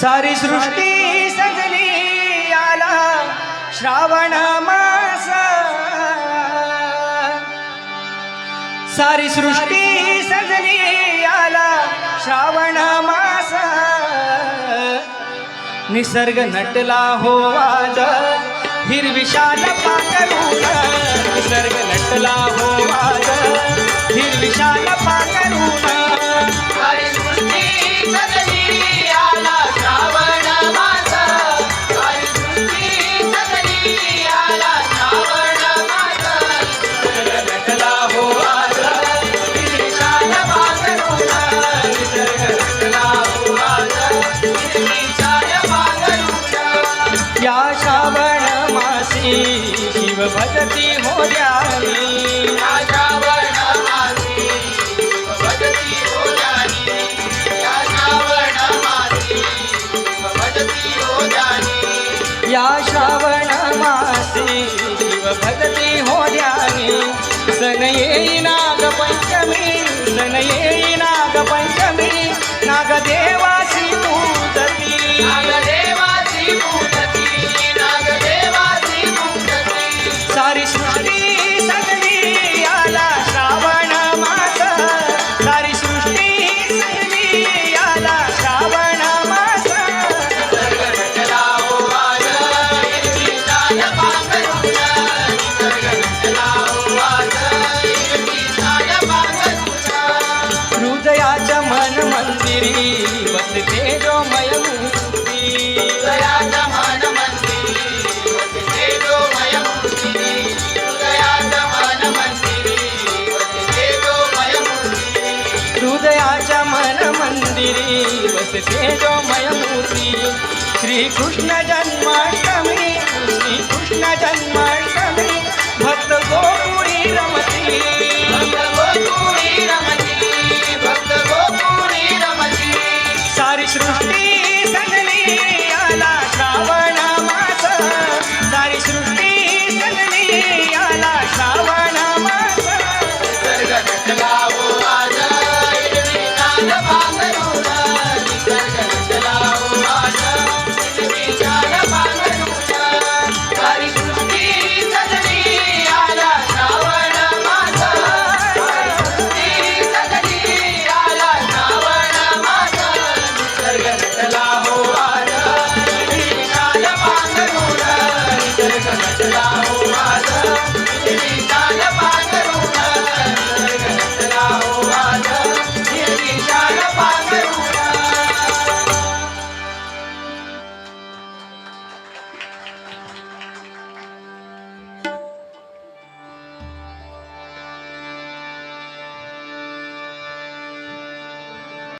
सारी सृष्टी सजली आला श्रावण मास. सारी सृष्टी सजली आला श्रावण मास. निसर्ग नटला हो आज हिरविशाल पाकरू निसर्ग नटला हो आज हिरविशाल श्रावण मासी शिव भजती हो श्रावण मासी भगवती जानी या श्रावण मासी हो जानी या श्रावण मासी शिव भजती हो द्यावी सन येई सन मंदिरी वसते जो मूर्ती हृदयाच्या मन मंदिरी वसते जो मयमूर्ती हृदयाच्या मन मंदिरी वसते जो मयमूर्ती हृदयाच्या मन मंदिरी वसते जो मूर्ती श्रीकृष्ण जन्माष्टमी